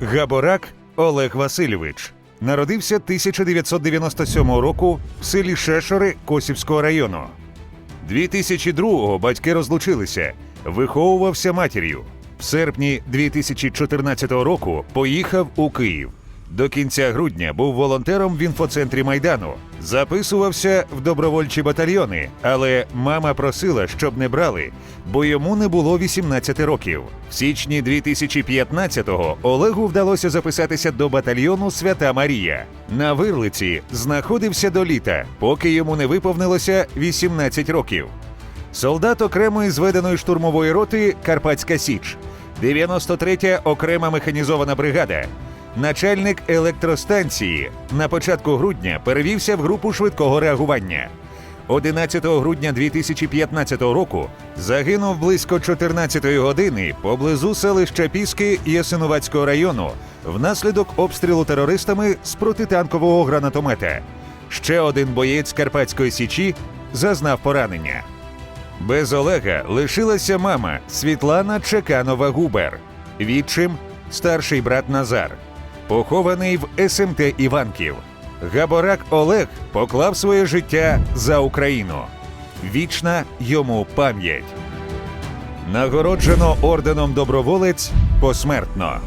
Габорак Олег Васильович народився 1997 року в селі Шешори Косівського району. 2002-го батьки розлучилися, виховувався матір'ю. В серпні 2014 року поїхав у Київ. До кінця грудня був волонтером в інфоцентрі Майдану. Записувався в добровольчі батальйони, але мама просила, щоб не брали, бо йому не було 18 років. В січні 2015-го Олегу вдалося записатися до батальйону Свята Марія. На вирлиці знаходився до літа, поки йому не виповнилося 18 років. Солдат окремої зведеної штурмової роти Карпатська Січ, 93-я окрема механізована бригада. Начальник електростанції на початку грудня перевівся в групу швидкого реагування. 11 грудня 2015 року загинув близько 14 години поблизу селища Піски Ясинуватського району внаслідок обстрілу терористами з протитанкового гранатомета. Ще один боєць Карпатської січі зазнав поранення. Без Олега лишилася мама Світлана Чеканова Губер, відчим старший брат Назар, похований в СМТ Іванків. Габорак Олег поклав своє життя за Україну. Вічна йому пам'ять. Нагороджено орденом доброволець посмертно.